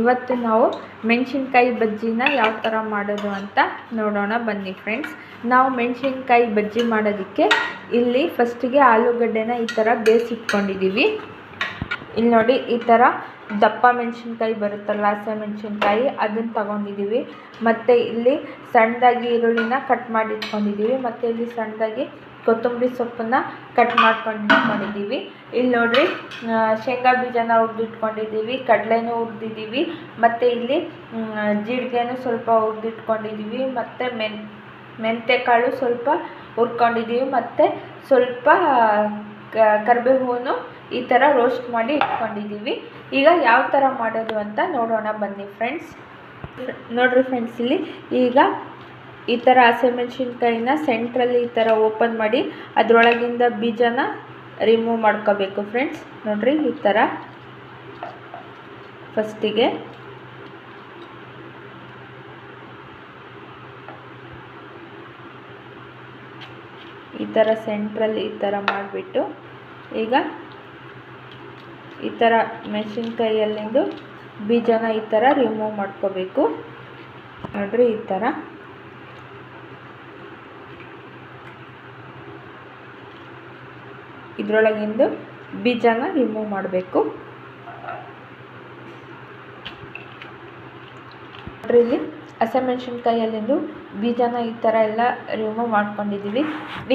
ಇವತ್ತು ನಾವು ಮೆಣಸಿನ್ಕಾಯಿ ಬಜ್ಜಿನ ಯಾವ ಥರ ಮಾಡೋದು ಅಂತ ನೋಡೋಣ, ಬನ್ನಿ ಫ್ರೆಂಡ್ಸ್ ನಾವು ಮೆಣಸಿನ್ಕಾಯಿ ಬಜ್ಜಿ ಮಾಡೋದಕ್ಕೆ ಇಲ್ಲಿ ಫಸ್ಟಿಗೆ ಆಲೂಗಡ್ಡೆನ ಈ ಥರ ಬೇಯಿಸಿಟ್ಕೊಂಡಿದ್ದೀವಿ. ಇಲ್ಲಿ ನೋಡಿ, ಈ ಥರ ದಪ್ಪ ಮೆಣಸಿನ್ಕಾಯಿ ಬರುತ್ತಲ್ಲ ಹಸಿ ಮೆಣಸಿನ್ಕಾಯಿ, ಅದನ್ನು ತಗೊಂಡಿದ್ದೀವಿ. ಮತ್ತು ಇಲ್ಲಿ ಸಣ್ಣದಾಗಿ ಈರುಳ್ಳಿನ ಕಟ್ ಮಾಡಿ ಇಟ್ಕೊಂಡಿದ್ದೀವಿ ಮತ್ತು ಇಲ್ಲಿ ಸಣ್ಣದಾಗಿ ಕೊತ್ತಂಬರಿ ಸೊಪ್ಪನ್ನು ಕಟ್ ಮಾಡ್ಕೊಂಡು ಇಟ್ಕೊಂಡಿದ್ದೀವಿ. ಇಲ್ಲಿ ನೋಡಿರಿ ಶೇಂಗಾ ಬೀಜನ ಹುರಿದಿಟ್ಕೊಂಡಿದ್ದೀವಿ, ಕಡಲೆನೂ ಹುರಿದಿದ್ದೀವಿ, ಮತ್ತು ಇಲ್ಲಿ ಜೀರಿಗೆನೂ ಸ್ವಲ್ಪ ಹುರಿದಿಟ್ಕೊಂಡಿದ್ದೀವಿ, ಮತ್ತು ಮೆನ್ ಮೆಂತ್ಯಕಾಳು ಸ್ವಲ್ಪ ಹುರ್ಕೊಂಡಿದ್ದೀವಿ, ಮತ್ತು ಸ್ವಲ್ಪ ಕರಿಬೇವು ಈ ಥರ ರೋಸ್ಟ್ ಮಾಡಿ ಇಟ್ಕೊಂಡಿದ್ದೀವಿ. ಈಗ ಯಾವ ಥರ ಮಾಡೋದು ಅಂತ ನೋಡೋಣ ಬನ್ನಿ ಫ್ರೆಂಡ್ಸ್ ನೋಡಿರಿ ಫ್ರೆಂಡ್ಸ್ ಇಲ್ಲಿ ಈಗ ಈ ಥರ ಹಸಿಮೆಣ್ಸಿನ್ಕಾಯಿನ ಸೆಂಟ್ರಲ್ಲಿ ಈ ಥರ ಓಪನ್ ಮಾಡಿ ಅದರೊಳಗಿಂದ ಬೀಜನ ರಿಮೂವ್ ಮಾಡ್ಕೋಬೇಕು ಫ್ರೆಂಡ್ಸ್ ನೋಡಿರಿ ಈ ಥರ ಫಸ್ಟಿಗೆ ಈ ಥರ ಸೆಂಟ್ರಲ್ಲಿ ಈ ಥರ ಮಾಡಿಬಿಟ್ಟು ಈಗ ಈ ಥರ ಮೆಣಸಿನ್ಕಾಯಿಯಲ್ಲಿಂದು ಬೀಜನ ಈ ಥರ ರಿಮೂವ್ ಮಾಡ್ಕೋಬೇಕು. ನೋಡ್ರಿ ಈ ಥರ ಇದರೊಳಗಿಂದು ಬೀಜನ ರಿಮೂವ್ ಮಾಡಬೇಕು. ಇಲ್ಲಿ ಹಸಿಮೆಣ್ಸಿನ್ಕಾಯಲ್ಲಿಂದು ಬೀಜನ ಈ ಥರ ಎಲ್ಲ ರಿಮೂವ್ ಮಾಡ್ಕೊಂಡಿದ್ದೀವಿ.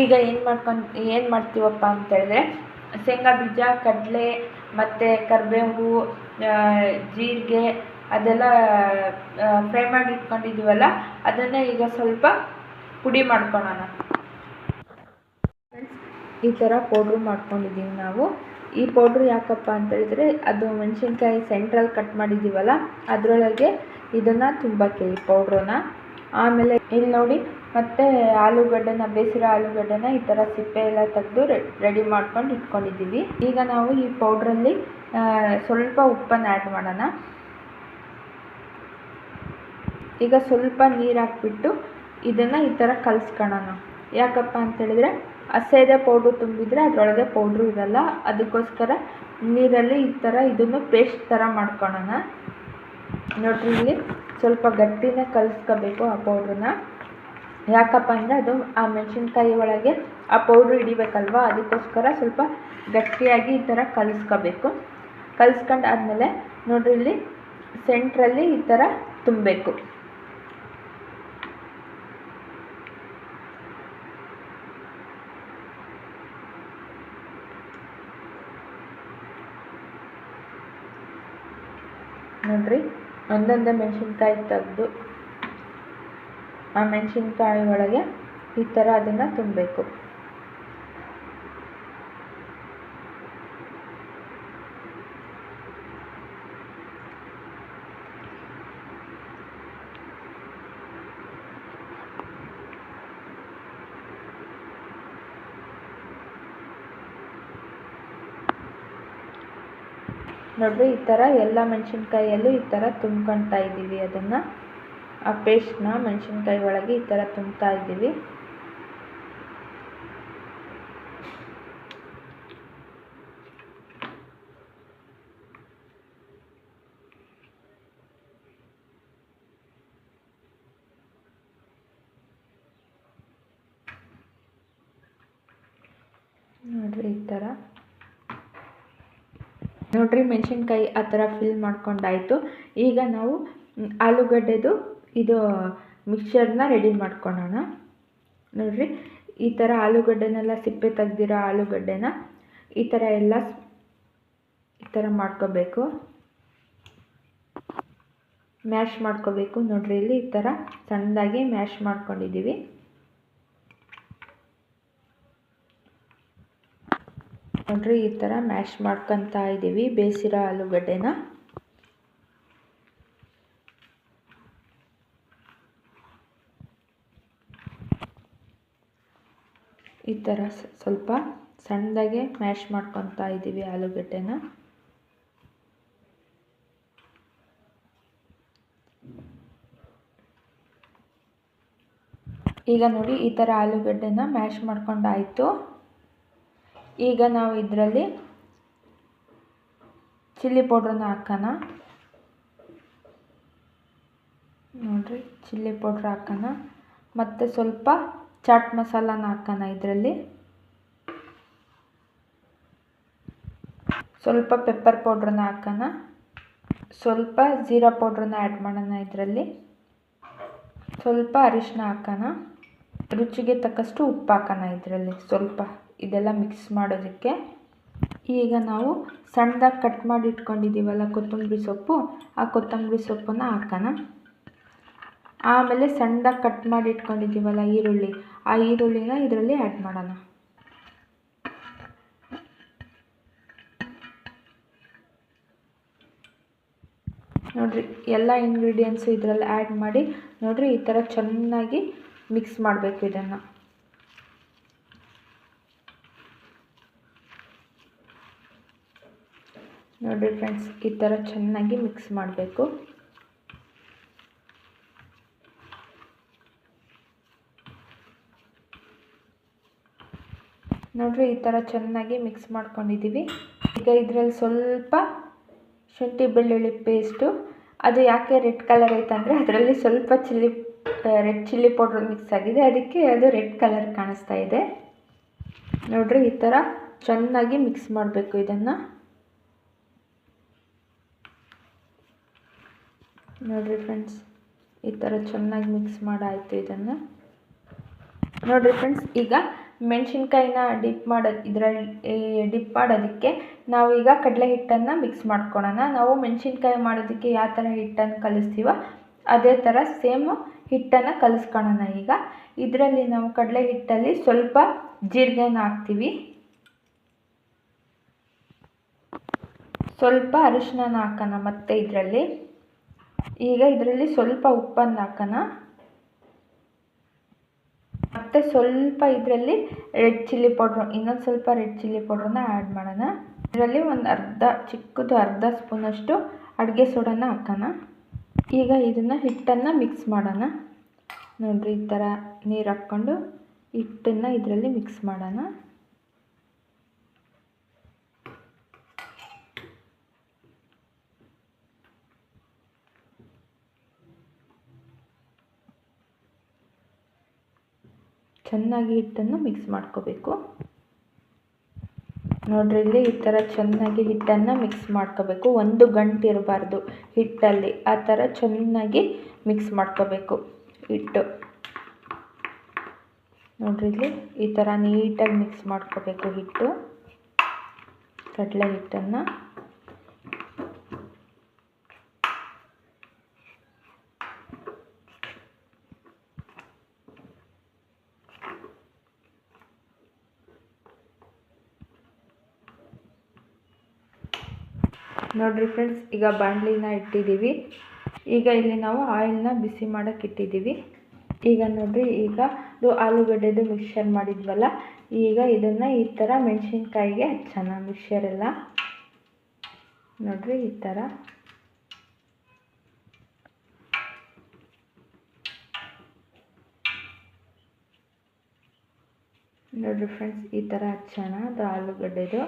ಈಗ ಏನು ಮಾಡ್ಕೊಂಡು, ಏನು ಮಾಡ್ತೀವಪ್ಪ ಅಂತ ಹೇಳಿದ್ರೆ, ಶೇಂಗಾ ಬೀಜ, ಕಡಲೆ ಮತ್ತು ಕರಿಬೇವು ಜೀರಿಗೆ ಅದೆಲ್ಲ ಫ್ರೈ ಮಾಡಿ ಇಟ್ಕೊಂಡಿದ್ದೀವಲ್ಲ, ಅದನ್ನೇ ಈಗ ಸ್ವಲ್ಪ ಪುಡಿ ಮಾಡ್ಕೊಳ್ಳೋಣ ಈ ಥರ ಪೌಡ್ರು ಮಾಡ್ಕೊಂಡಿದ್ದೀವಿ ನಾವು. ಈ ಪೌಡ್ರು ಯಾಕಪ್ಪ ಅಂತ ಹೇಳಿದ್ರೆ, ಅದು ಮೆಣಸಿನ್ಕಾಯಿ ಸೆಂಟ್ರಲ್ಲಿ ಕಟ್ ಮಾಡಿದ್ದೀವಲ್ಲ, ಅದರೊಳಗೆ ಇದನ್ನು ತುಂಬಕ್ಕೆ ಈ ಪೌಡ್ರನ್ನ ಆಮೇಲೆ ಇಲ್ಲಿ ನೋಡಿ, ಮತ್ತು ಆಲೂಗಡ್ಡೆನ, ಬೇಸಿರೋ ಆಲೂಗಡ್ಡೆನ ಈ ಥರ ಸಿಪ್ಪೆ ಎಲ್ಲ ತೆಗೆದು ರೆಡಿ ಮಾಡ್ಕೊಂಡು ಇಟ್ಕೊಂಡಿದ್ದೀವಿ. ಈಗ ನಾವು ಈ ಪೌಡ್ರಲ್ಲಿ ಸ್ವಲ್ಪ ಉಪ್ಪನ್ನು ಆ್ಯಡ್ ಮಾಡೋಣ. ಈಗ ಸ್ವಲ್ಪ ನೀರು ಹಾಕ್ಬಿಟ್ಟು ಇದನ್ನು ಈ ಥರ ಕಲಿಸ್ಕೊಳ್ಳೋಣ ಯಾಕಪ್ಪ ಅಂತ ಹೇಳಿದ್ರೆ ಹಸೆದೆ ಪೌಡ್ರು ತುಂಬಿದರೆ ಅದರೊಳಗೆ ಪೌಡ್ರು ಇರಲ್ಲ. ಅದಕ್ಕೋಸ್ಕರ ನೀರಲ್ಲಿ ಈ ಥರ ಇದನ್ನು ಪೇಸ್ಟ್ ಥರ ಮಾಡ್ಕೊಳ್ಳೋಣ ನೋಡ್ರಿ ಇಲ್ಲಿ ಸ್ವಲ್ಪ ಗಟ್ಟಿನೇ ಕಲಿಸ್ಕೋಬೇಕು ಆ ಪೌಡ್ರನ್ನ ಯಾಕಪ್ಪ ಅಂದರೆ ಅದು ಆ ಮೆಣಸಿನ್ಕಾಯಿ ಒಳಗೆ ಆ ಪೌಡ್ರ್ ಹಿಡಿಬೇಕಲ್ವ? ಅದಕ್ಕೋಸ್ಕರ ಸ್ವಲ್ಪ ಗಟ್ಟಿಯಾಗಿ ಈ ಥರ ಕಲಿಸ್ಕೋಬೇಕು. ಕಲಿಸ್ಕೊಂಡು ಆದಮೇಲೆ ನೋಡ್ರಿ ಇಲ್ಲಿ ಸೆಂಟ್ರಲ್ಲಿ ಈ ಥರ ತುಂಬಬೇಕು ನೋಡ್ರಿ ಒಂದೊಂದೇ ಮೆಣಸಿನ್ಕಾಯಿ ತೆಗೆದು ಆ ಮೆಣಸಿನ್ಕಾಯಿ ಒಳಗೆ ಈ ಥರ ಅದನ್ನು ತುಂಬಬೇಕು. ನೋಡ್ರಿ, ಈ ಥರ ಎಲ್ಲ ಮೆಣಸಿನ್ಕಾಯಲ್ಲೂ ಈ ಥರ ತುಂಬ್ಕೊಳ್ತಾ ಇದ್ದೀವಿ ಅದನ್ನು. ಆ ಪೇಸ್ಟ್ನ ಮೆಣಸಿನ್ಕಾಯಿ ಒಳಗೆ ಈ ಥರ ತುಂಬ್ತಾ ಇದ್ದೀವಿ. ನೋಡ್ರಿ, ಈ ಥರ ನೋಡ್ರಿ ಮೆಣಸಿನ್ಕಾಯಿ ಆ ಥರ ಫಿಲ್ ಮಾಡ್ಕೊಂಡಾಯಿತು. ಈಗ ನಾವು ಆಲೂಗಡ್ಡೆದು ಇದು ಮಿಕ್ಸರ್ನ ರೆಡಿ ಮಾಡ್ಕೊಳ್ಳೋಣ ನೋಡ್ರಿ, ಈ ಥರ ಆಲೂಗಡ್ಡೆನೆಲ್ಲ ಸಿಪ್ಪೆ ತೆಗ್ದಿರೋ ಆಲೂಗಡ್ಡೆನ ಈ ಥರ ಎಲ್ಲ ಈ ಥರ ಮಾಡ್ಕೋಬೇಕು. ಮ್ಯಾಶ್ ಮಾಡ್ಕೋಬೇಕು. ನೋಡ್ರಿ, ಇಲ್ಲಿ ಈ ಥರ ಸಣ್ಣದಾಗಿ ಮ್ಯಾಶ್ ಮಾಡ್ಕೊಂಡಿದ್ದೀವಿ. ನೋಡ್ರಿ ಈ ಥರ ಮ್ಯಾಶ್ ಮಾಡ್ಕೊತಾ ಇದ್ದೀವಿ ಬೇಸಿರೋ ಆಲೂಗಡ್ಡೆನ. ಈ ಥರ ಸ್ವಲ್ಪ ಸಣ್ಣದಾಗೆ ಮ್ಯಾಶ್ ಮಾಡ್ಕೊತಾ ಇದ್ದೀವಿ ಆಲೂಗಡ್ಡೆನ. ಈಗ ನೋಡಿ ಈ ಥರ ಆಲೂಗಡ್ಡೆನ ಮ್ಯಾಶ್ ಮಾಡ್ಕೊಂಡಾಯಿತು. ಈಗ ನಾವು ಇದರಲ್ಲಿ ಚಿಲ್ಲಿ ಪೌಡ್ರನ್ನ ಹಾಕೋಣ. ನೋಡಿರಿ, ಚಿಲ್ಲಿ ಪೌಡ್ರ್ ಹಾಕೋಣ. ಮತ್ತು ಸ್ವಲ್ಪ ಚಾಟ್ ಮಸಾಲನ ಹಾಕೋಣ ಇದರಲ್ಲಿ. ಸ್ವಲ್ಪ ಪೆಪ್ಪರ್ ಪೌಡ್ರನ್ನ ಹಾಕೋಣ. ಸ್ವಲ್ಪ ಜೀರಾ ಪೌಡ್ರನ್ನ ಆ್ಯಡ್ ಮಾಡೋಣ ಇದರಲ್ಲಿ. ಸ್ವಲ್ಪ ಅರಿಶಿನ ಹಾಕೋಣ. ರುಚಿಗೆ ತಕ್ಕಷ್ಟು ಉಪ್ಪು ಹಾಕೋಣ ಇದರಲ್ಲಿ ಸ್ವಲ್ಪ ಇದೆಲ್ಲ ಮಿಕ್ಸ್ ಮಾಡೋದಕ್ಕೆ. ಈಗ ನಾವು ಸಣ್ಣದಾಗಿ ಕಟ್ ಮಾಡಿ ಇಟ್ಕೊಂಡಿದ್ದೀವಲ್ಲ ಕೊತ್ತಂಬರಿ ಸೊಪ್ಪು, ಆ ಕೊತ್ತಂಬರಿ ಸೊಪ್ಪನ್ನು ಹಾಕೋಣ. ಆಮೇಲೆ ಸಣ್ಣದಾಗಿ ಕಟ್ ಮಾಡಿ ಇಟ್ಕೊಂಡಿದ್ದೀವಲ್ಲ ಈರುಳ್ಳಿ, ಆ ಈರುಳ್ಳಿನ ಇದರಲ್ಲಿ ಆ್ಯಡ್ ಮಾಡೋಣ. ನೋಡಿರಿ, ಎಲ್ಲ ಇಂಗ್ರೀಡಿಯೆಂಟ್ಸು ಇದರಲ್ಲಿ ಆ್ಯಡ್ ಮಾಡಿ, ನೋಡಿರಿ ಈ ಥರ ಚೆನ್ನಾಗಿ ಮಿಕ್ಸ್ ಮಾಡಬೇಕು ಇದನ್ನು. ನೋಡಿ ಫ್ರೆಂಡ್ಸ್ ಈ ಥರ ಚೆನ್ನಾಗಿ ಮಿಕ್ಸ್ ಮಾಡಬೇಕು. ನೋಡಿರಿ ಈ ಥರ ಚೆನ್ನಾಗಿ ಮಿಕ್ಸ್ ಮಾಡ್ಕೊಂಡಿದ್ದೀವಿ ಈಗ ಇದರಲ್ಲಿ ಸ್ವಲ್ಪ ಶುಂಠಿ ಬೆಳ್ಳುಳ್ಳಿ ಪೇಸ್ಟು ಅದು ಯಾಕೆ ರೆಡ್ ಕಲರ್ ಐತಂದರೆ ಅದರಲ್ಲಿ ಸ್ವಲ್ಪ chilli red chilli powder mix ಆಗಿದೆ. ಅದಕ್ಕೆ ಅದು ರೆಡ್ ಕಲರ್ ಕಾಣಿಸ್ತಾ ಇದೆ. ನೋಡಿರಿ, ಈ ಥರ ಚೆನ್ನಾಗಿ ಮಿಕ್ಸ್ ಮಾಡಬೇಕು ಇದನ್ನು. ನೋಡಿರಿ ಫ್ರೆಂಡ್ಸ್ ಈ ಥರ ಚೆನ್ನಾಗಿ ಮಿಕ್ಸ್ ಮಾಡಾಯಿತು ಇದನ್ನು. ನೋಡಿರಿ ಫ್ರೆಂಡ್ಸ್ ಈಗ ಮೆಣಸಿನ್ಕಾಯಿನ ಡಿಪ್ ಮಾಡೋದು ಇದರಲ್ಲಿ ಡಿಪ್ ಮಾಡೋದಕ್ಕೆ ಈಗ ಕಡಲೆ ಹಿಟ್ಟನ್ನು ಮಿಕ್ಸ್ ಮಾಡ್ಕೊಳ್ಳೋಣ ನಾವು ಮೆಣಸಿನ್ಕಾಯಿ ಮಾಡೋದಕ್ಕೆ ಯಾವ ಥರ ಹಿಟ್ಟನ್ನು ಕಲಿಸ್ತೀವೋ ಅದೇ ಥರ ಸೇಮ್ ಹಿಟ್ಟನ್ನು ಕಲಿಸ್ಕೊಳ್ಳೋಣ ಈಗ. ಇದರಲ್ಲಿ ನಾವು ಕಡಲೆ ಹಿಟ್ಟಲ್ಲಿ ಸ್ವಲ್ಪ ಜೀರಿಗೆನ ಹಾಕ್ತೀವಿ. ಸ್ವಲ್ಪ ಅರಿಶಿನ ಹಾಕೋಣ ಮತ್ತೆ ಇದರಲ್ಲಿ. ಈಗ ಇದರಲ್ಲಿ ಸ್ವಲ್ಪ ಉಪ್ಪನ್ನು ಹಾಕೋಣ. ಮತ್ತು ಸ್ವಲ್ಪ ಇದರಲ್ಲಿ ರೆಡ್ ಚಿಲ್ಲಿ ಪೌಡ್ರು, ಇನ್ನೊಂದು ಸ್ವಲ್ಪ ರೆಡ್ ಚಿಲ್ಲಿ ಪೌಡ್ರನ್ನ ಆ್ಯಡ್ ಮಾಡೋಣ. ಇದರಲ್ಲಿ ಒಂದು ಅರ್ಧ, ಚಿಕ್ಕದು ಅರ್ಧ ಸ್ಪೂನಷ್ಟು ಅಡುಗೆ ಸೋಡಾನ ಹಾಕೋಣ. ಈಗ ಇದನ್ನು ಹಿಟ್ಟನ್ನು ಮಿಕ್ಸ್ ಮಾಡೋಣ. ನೋಡಿರಿ ಈ ಥರ ನೀರು ಹಾಕ್ಕೊಂಡು ಹಿಟ್ಟನ್ನು ಇದರಲ್ಲಿ ಮಿಕ್ಸ್ ಮಾಡೋಣ. ಚೆನ್ನಾಗಿ ಹಿಟ್ಟನ್ನು ಮಿಕ್ಸ್ ಮಾಡ್ಕೋಬೇಕು. ನೋಡ್ರಿ, ಇಲ್ಲಿ ಈ ಥರ ಚೆನ್ನಾಗಿ ಹಿಟ್ಟನ್ನು ಮಿಕ್ಸ್ ಮಾಡ್ಕೋಬೇಕು. ಒಂದು ಗಂಟು ಇರಬಾರ್ದು ಹಿಟ್ಟಲ್ಲಿ. ಆ ಥರ ಚೆನ್ನಾಗಿ ಮಿಕ್ಸ್ ಮಾಡ್ಕೋಬೇಕು ಹಿಟ್ಟು. ನೋಡ್ರಿ, ಇಲ್ಲಿ ಈ ಥರ ನೀಟಾಗಿ ಮಿಕ್ಸ್ ಮಾಡ್ಕೋಬೇಕು ಹಿಟ್ಟು. ಕಡಲೆ ಹಿಟ್ಟನ್ನು. ನೋಡಿರಿ ಫ್ರೆಂಡ್ಸ್ ಈಗ ಬಾಣಲಿನ ಇಟ್ಟಿದ್ದೀವಿ. ಈಗ ಇಲ್ಲಿ ನಾವು ಆಯಿಲ್ನ ಬಿಸಿ ಮಾಡೋಕ್ಕೆ ಇಟ್ಟಿದ್ದೀವಿ. ಈಗ ನೋಡಿರಿ, ಈಗ ಇದು ಆಲೂಗಡ್ಡೆದು ಮಿಕ್ಸರ್ ಮಾಡಿದ್ವಲ್ಲ, ಈಗ ಇದನ್ನು ಈ ಥರ ಮೆಣಸಿನ್ಕಾಯಿಗೆ ಹಚ್ಚೋಣ ಮಿಕ್ಸರ್ ಎಲ್ಲ. ನೋಡಿರಿ, ಈ ಥರ ನೋಡಿರಿ ಫ್ರೆಂಡ್ಸ್ ಈ ಥರ ಹಚ್ಚೋಣ, ಅದು ಆಲೂಗಡ್ಡೆದು.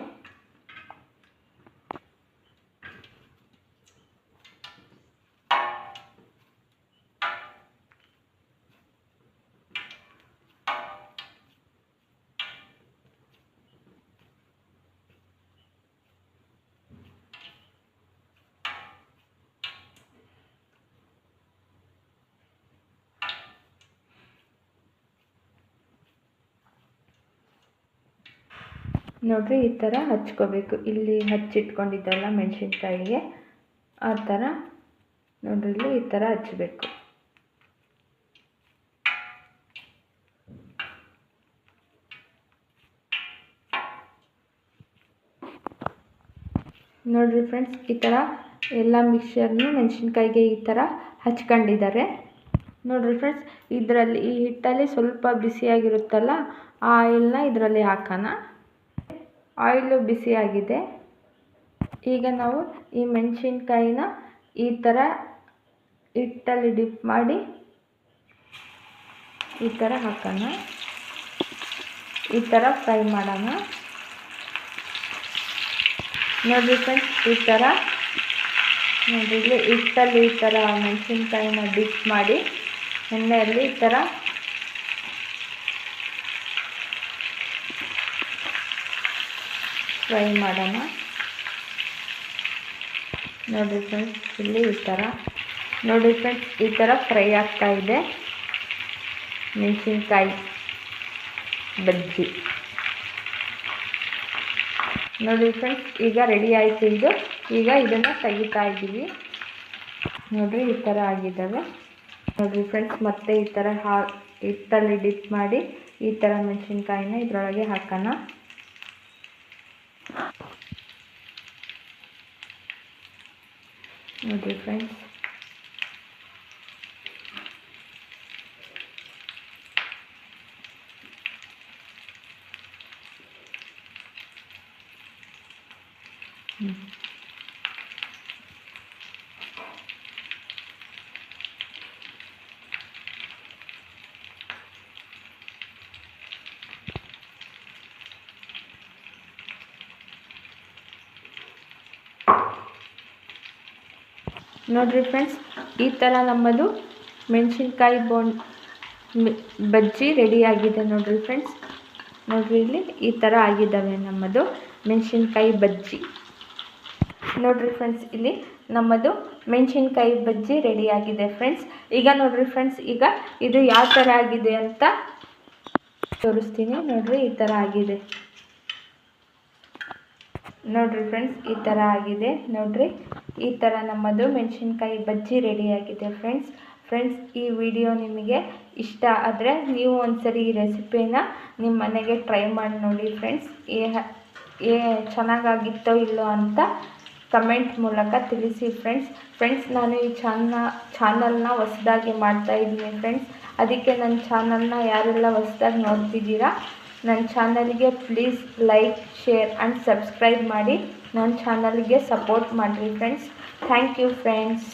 ನೋಡಿರಿ, ಈ ಥರ ಹಚ್ಕೋಬೇಕು. ಇಲ್ಲಿ ಹಚ್ಚಿಟ್ಕೊಂಡಿದ್ದಲ್ಲ ಮೆಣಸಿನ್ಕಾಯಿಗೆ ಆ ಥರ ನೋಡ್ರಿ, ಇಲ್ಲಿ ಈ ಥರ ಹಚ್ಚಬೇಕು ನೋಡ್ರಿ ಫ್ರೆಂಡ್ಸ್, ಈ ಥರ ಎಲ್ಲ ಮಿಕ್ಸರ್ನು ಮೆಣಸಿನ್ಕಾಯಿಗೆ ಈ ಥರ ಹಚ್ಕೊಂಡಿದ್ದಾರೆ. ನೋಡ್ರಿ ಫ್ರೆಂಡ್ಸ್, ಇದರಲ್ಲಿ ಈ ಹಿಟ್ಟಲ್ಲಿ ಸ್ವಲ್ಪ ಬಿಸಿಯಾಗಿರುತ್ತಲ್ಲ, ಆ ಆಯಿಲ್ನ ಇದರಲ್ಲಿ ಹಾಕೋಣ. ಆಯಿಲು ಬಿಸಿಯಾಗಿದೆ ಈಗ ನಾವು ಈ ಮೆಣಸಿನ್ಕಾಯಿನ ಈ ಥರ ಹಿಟ್ಟಲ್ಲಿ ಡಿಪ್ ಮಾಡಿ ಈ ಥರ ಹಾಕೋಣ. ಈ ಥರ ಫ್ರೈ ಮಾಡೋಣ. ನೋಡಿ ಫ್ರೆಂಡ್ಸ್, ಈ ಥರ ನೋಡಿ ಇಲ್ಲಿ ಹಿಟ್ಟಲ್ಲಿ ಈ ಥರ ಮೆಣಸಿನ್ಕಾಯಿನ ಡಿಪ್ ಮಾಡಿ, ಎಣ್ಣೆಯಲ್ಲಿ ಈ ಥರ ಫ್ರೈ ಮಾಡೋಣ. ನೋಡಿ ಫ್ರೆಂಡ್ಸ್ ಇಲ್ಲಿ ಈ ಥರ ನೋಡಿ ಫ್ರೆಂಡ್ಸ್ ಈ ಥರ ಫ್ರೈ ಆಗ್ತಾ ಇದೆ. ಮೆಣಸಿನ್ಕಾಯಿ ಬಜ್ಜಿ. ನೋಡಿ ಫ್ರೆಂಡ್ಸ್ ಈಗ ರೆಡಿ ಆಯಿತು ಇದು. ಈಗ ಇದನ್ನು ತೆಗಿತಾ ಇದ್ದೀವಿ. ನೋಡಿರಿ ಈ ಥರ ಆಗಿದ್ದಾವೆ. ನೋಡಿರಿ ಫ್ರೆಂಡ್ಸ್ ಮತ್ತೆ ಈ ಥರ ಹಾ ಹಿಟ್ಟಲ್ಲಿ ಡಿಪ್ ಮಾಡಿ ಈ ಥರ ಮೆಣಸಿನ್ಕಾಯಿನ ಇದರೊಳಗೆ ಹಾಕೋಣ. ನೋಡಿರಿ ಫ್ರೆಂಡ್ಸ್ ಹ್ಞೂ ನೋಡಿರಿ ಫ್ರೆಂಡ್ಸ್ ಈ ಥರ ನಮ್ಮದು ಮೆಣಸಿನ್ಕಾಯಿ ಬೋಂಡ್ ಬಜ್ಜಿ ರೆಡಿ ಆಗಿದೆ ನೋಡಿರಿ ಫ್ರೆಂಡ್ಸ್ ನೋಡಿರಿ ಇಲ್ಲಿ ಈ ಥರ ಆಗಿದ್ದಾವೆ ನಮ್ಮದು ಮೆಣಸಿನ್ಕಾಯಿ ಬಜ್ಜಿ. ನೋಡಿರಿ ಫ್ರೆಂಡ್ಸ್ ಇಲ್ಲಿ ನಮ್ಮದು ಮೆಣಸಿನ್ಕಾಯಿ ಬಜ್ಜಿ ರೆಡಿ ಆಗಿದೆ ಫ್ರೆಂಡ್ಸ್ ಈಗ ನೋಡಿರಿ ಫ್ರೆಂಡ್ಸ್ ಈಗ ಇದು ಯಾವ ಥರ ಆಗಿದೆ ಅಂತ ತೋರಿಸ್ತೀನಿ. ನೋಡಿರಿ ಈ ಥರ ಆಗಿದೆ. ನೋಡಿರಿ ಫ್ರೆಂಡ್ಸ್ ಈ ಥರ ಆಗಿದೆ. ನೋಡಿರಿ. ಈ ಥರ ನಮ್ಮದು ಮೆಣಸಿನ್ಕಾಯಿ ಬಜ್ಜಿ ರೆಡಿ ಆಗಿದೆ ಫ್ರೆಂಡ್ಸ್. ಫ್ರೆಂಡ್ಸ್, ಈ ವಿಡಿಯೋ ನಿಮಗೆ ಇಷ್ಟ ಆದರೆ ನೀವು ಒಂದ್ಸರಿ ಈ ರೆಸಿಪಿನ ನಿಮ್ಮ ಮನೆಗೆ ಟ್ರೈ ಮಾಡಿ ನೋಡಿ ಫ್ರೆಂಡ್ಸ್. ಏ ಏ ಚೆನ್ನಾಗಾಗಿತ್ತೋ ಇಲ್ಲೋ ಅಂತ ಕಮೆಂಟ್ ಮೂಲಕ ತಿಳಿಸಿ ಫ್ರೆಂಡ್ಸ್. ಫ್ರೆಂಡ್ಸ್, ನಾನು ಈ ಚಾನ ಚಾನಲ್ನ ಹೊಸ್ದಾಗಿ ಮಾಡ್ತಾ ಇದ್ದೀನಿ ಫ್ರೆಂಡ್ಸ್. ಅದಕ್ಕೆ ನನ್ನ ಚಾನಲ್ನ ಯಾರೆಲ್ಲ ಹೊಸ್ದಾಗಿ ನೋಡ್ತಿದ್ದೀರಾ, ನನ್ನ ಚಾನಲ್ಗೆ please like, share and subscribe ಮಾಡಿ. ನನ್ನ ಚಾನಲ್ಗೆ ಸಪೋರ್ಟ್ ಮಾಡಿರಿ ಫ್ರೆಂಡ್ಸ್ ಥ್ಯಾಂಕ್ ಯು ಫ್ರೆಂಡ್ಸ್